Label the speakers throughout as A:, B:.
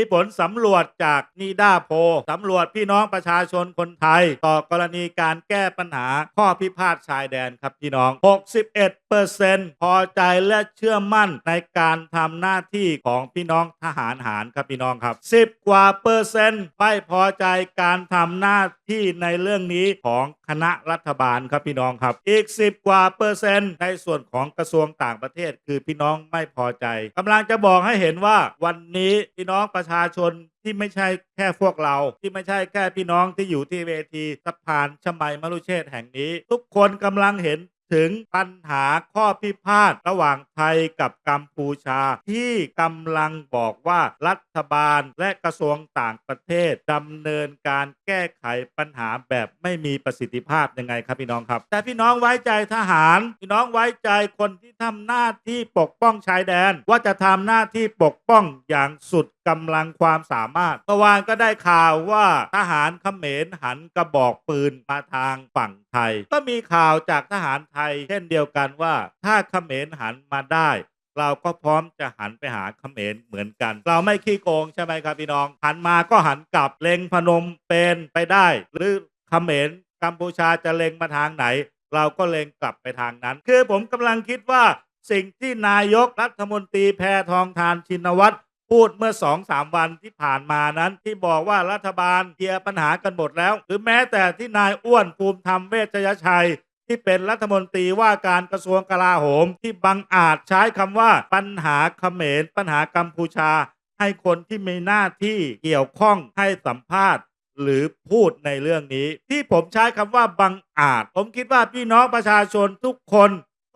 A: มีผลสำรวจจากนีด้าโพสำรวจพี่น้องประชาชนคนไทย ต่อกรณีการแก้ปัญหาข้อพิพาทชายแดนครับพี่น้อง 61เปอร์เซนพอใจและเชื่อมั่นในการทำหน้าที่ของพี่น้องทหารหารครับพี่น้องครับ 10 กว่าเปอร์เซ็นต์ไม่พอใจการทำหน้าที่ในเรื่องนี้ของคณะรัฐบาลครับพี่น้องครับ อีก 10 กว่าเปอร์เซ็นต์ในส่วนของกระทรวงต่างประเทศ คือพี่น้องไม่พอใจกำลังจะบอกให้เห็นว่าวันนี้พี่น้องประชาชาชนที่ไม่ใช่แค่พวกเรา ที่ไม่ใช่แค่พี่น้องที่อยู่ที่เวทีสะพานชมัยมรุเชษแห่งนี้ ทุกคนกำลังเห็นถึงปัญหาข้อพิพาทระหว่างไทยกับกัมพูชา ที่กำลังบอกว่ารัฐบาลและกระทรวงต่างประเทศดำเนินการแก้ไขปัญหาแบบไม่มีประสิทธิภาพยังไงครับพี่น้องครับ แต่พี่น้องไว้ใจทหาร พี่น้องไว้ใจคนที่ทำหน้าที่ปกป้องชายแดน ว่าจะทำหน้าที่ปกป้องอย่างสุดกำลังความสามารถ เมื่อวานก็ได้ข่าวว่าทหารเขมรหันกระบอกปืนมาทางฝั่งไทย ก็มีข่าวจากทหารไทย เช่นเดียวกันว่า ถ้าเขมรหันมาได้ เราก็พร้อมจะหันไปหาเขมรเหมือนกัน เราไม่ขี้โกงใช่ไหมครับพี่น้อง หันมาก็หันกลับเล็งพนมเป็นไปได้ หรือเขมรกัมพูชาจะเล็งมาทางไหน เราก็เล็งกลับไปทางนั้น คือผมกำลังคิดว่าสิ่งที่นายกรัฐมนตรีแพทองทานชินวัตร พูดเมื่อสองสามวันที่ผ่านมานั้น ที่บอกว่ารัฐบาลเคลียร์ปัญหากันหมดแล้ว หรือแม้แต่ที่นายอ้วนภูมิธรรมเวชยชัย ที่เป็นรัฐมนตรีว่าการกระทรวงกลาโหม ที่บังอาจใช้คำว่าปัญหาเขมร ปัญหากัมพูชา ให้คนที่มีหน้าที่เกี่ยวข้องให้สัมภาษณ์หรือพูดในเรื่องนี้ ที่ผมใช้คำว่าบังอาจ ผมคิดว่าพี่น้องประชาชนทุกคน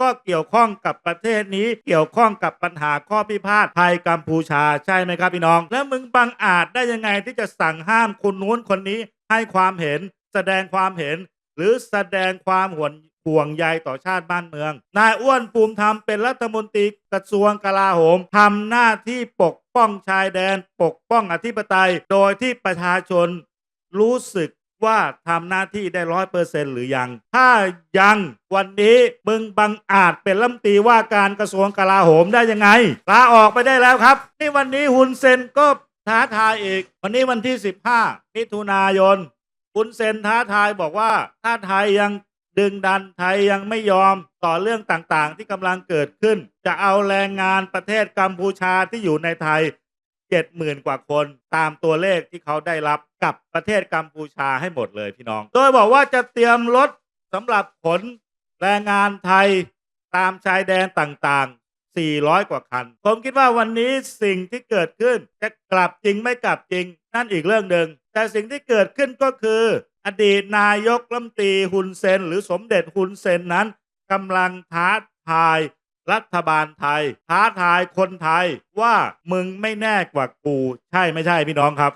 A: ก็เกี่ยวข้องกับประเทศนี้ เกี่ยวข้องกับปัญหาข้อพิพาทไทยกัมพูชาใช่ไหมครับพี่น้อง แล้วมึงบังอาจได้ยังไงที่จะสั่งห้ามคนนู้นคนนี้ให้ความเห็น แสดงความเห็น หรือแสดงความห่วงห่วงใยต่อชาติบ้านเมือง นายอ้วนภูมิธรรมเป็นรัฐมนตรีกระทรวงกลาโหมทำหน้าที่ปกป้องชายแดน ปกป้องอธิปไตย โดยที่ประชาชนรู้สึก ว่าทำหน้าที่ได้ร้อยเปอร์เซ็นหรือยัง ถ้ายังวันนี้มึงบังอาจเป็นรัฐมนตรีว่าการกระทรวงกลาโหมได้ยังไงลาออกไปได้แล้วครับนี่วันนี้ฮุนเซนก็ท้าทายอีก วันนี้วันที่ 15 มิถุนายนฮุนเซนท้าทายบอกว่าถ้าไทยยังดึงดันไทยยังไม่ยอมต่อเรื่องต่างๆ ที่กำลังเกิดขึ้น จะเอาแรงงานประเทศกัมพูชาที่อยู่ในไทย เจ็ดหมื่นกว่าคนตามตัวเลขที่เขาได้รับกับประเทศกัมพูชาให้หมดเลยพี่น้อง โดยบอกว่าจะเตรียมรถสำหรับขนแรงงานไทยตามชายแดนต่างๆ 400 กว่าคัน ผมคิดว่าวันนี้สิ่งที่เกิดขึ้นจะกลับจริงไม่กลับจริง นั่นอีกเรื่องหนึ่งแต่สิ่งที่เกิดขึ้นก็คือ อดีตนายกรัมตีฮุนเซน หรือสมเด็จฮุนเซนนั้นกำลังท้าทาย รัฐบาลไทยท้าทายคนไทยว่ามึงไม่แน่กว่ากู ใช่ไม่ใช่พี่น้องครับ